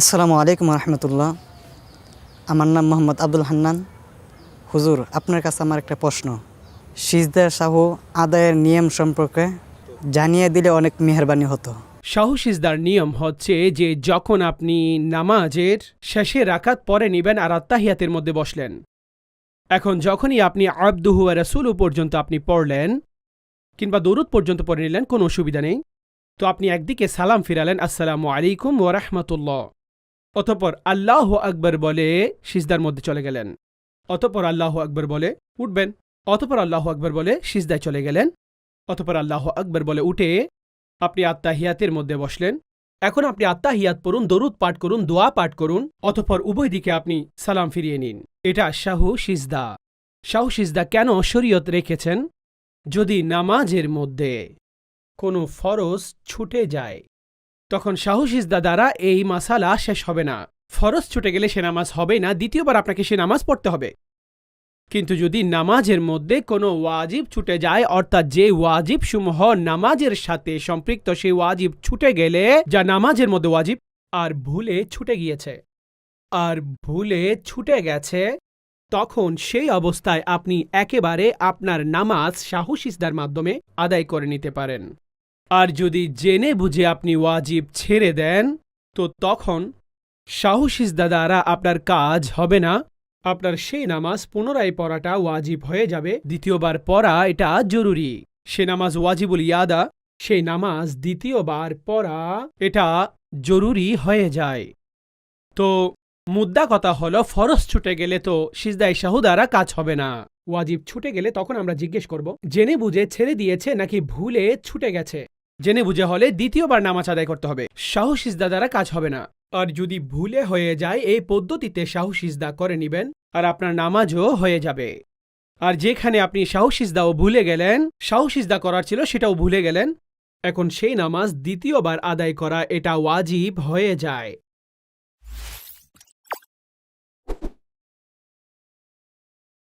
আসসালামু আলাইকুম রহমতুল্লাহ। আমার নাম মোহাম্মদ আব্দুল হান্নান। হুজুর, আপনার কাছে আমার একটা প্রশ্ন। সিজদার সাহু আদায়ের নিয়ম সম্পর্কে জানিয়ে দিলে অনেক মেহরবানি হতো। শাহু সিজদার নিয়ম হচ্ছে যে, যখন আপনি নামাজের শেষে রাকাত পরে নিবেন আর আত্মাহিয়াতের মধ্যে বসলেন, এখন যখনই আপনি আবদুহু রাসুল পর্যন্ত আপনি পড়লেন কিংবা দরুদ পর্যন্ত পড়ে নিলেন, কোনো অসুবিধা নেই। তো আপনি একদিকে সালাম ফিরালেন, আসসালামু আলাইকুম ও রাহমাতুল্লাহ। অতপর আল্লাহ আকবর বলে সিজদার মধ্যে চলে গেলেন। অতপর আল্লাহ আকবর বলে উঠবেন। অতপর আল্লাহ আকবর বলে সিজদায় চলে গেলেন। অতপর আল্লাহ আকবর বলে উঠে আপনি আত্মাহিয়াতের মধ্যে বসলেন। এখন আপনি আত্মাহিয়াত পড়ুন, দরুদ পাঠ করুন, দোয়া পাঠ করুন, অতপর উভয় দিকে আপনি সালাম ফিরিয়ে নিন। এটা শাহু সিজদা। শাহু সিজদা কেন শরীয়ত রেখেছেন? যদি নামাজের মধ্যে কোনো ফরজ ছুটে যায় তখন শাহু সিজদা দ্বারা এই মাসালা শেষ হবে না। ফরজ ছুটে গেলে সে নামাজ হবে না, দ্বিতীয়বার আপনাকে সে নামাজ পড়তে হবে। কিন্তু যদি নামাজের মধ্যে কোনো ওয়াজিব ছুটে যায়, অর্থাৎ যে ওয়াজিব সমূহ নামাজের সাথে সম্পৃক্ত সেই ওয়াজিব ছুটে গেলে যা নামাজের মধ্যে ওয়াজিব, আর ভুলে ছুটে গিয়েছে। আর ভুলে ছুটে গেছে, তখন সেই অবস্থায় আপনি একেবারে আপনার নামাজ সাহসিসদার মাধ্যমে আদায় করে নিতে পারেন। আর যদি জেনে বুঝে আপনি ওয়াজিব ছেড়ে দেন, তো তখন সাহসিসদা দ্বারা আপনার কাজ হবে না, আপনার সেই নামাজ পুনরায় পড়াটা ওয়াজিব হয়ে যাবে, দ্বিতীয়বার পড়া এটা জরুরি। সে নামাজ ওয়াজিবুল ইয়াদা, সেই নামাজ দ্বিতীয়বার পড়া এটা জরুরি হয়ে যায়। তো মুদ্রা কথা হলো, ফরজ ছুটে গেলে তো সিজদাই শাহু দ্বারা কাজ হবে না। ওয়াজিব ছুটে গেলে তখন আমরা জিজ্ঞেস করব, জেনে বুঝে ছেড়ে দিয়েছে নাকি ভুলে ছুটে গেছে? জেনে বুঝে হলে দ্বিতীয়বার নামাজ আদায় করতে হবে। শাহু সিজদা দ্বারা কাজ হবে না। আর যদি ভুলে হয়ে যায়, এই পদ্ধতিতে শাহু সিজদা করে নিবেন আর আপনার নামাজও হয়ে যাবে। আর যেখানে আপনি শাহু সিজদাও ভুলে গেলেন শাহু সিজদা করার ছিল সেটাও ভুলে গেলেন, এখন সেই নামাজ দ্বিতীয়বার আদায় করা এটা ওয়াজিব হয়ে যায়।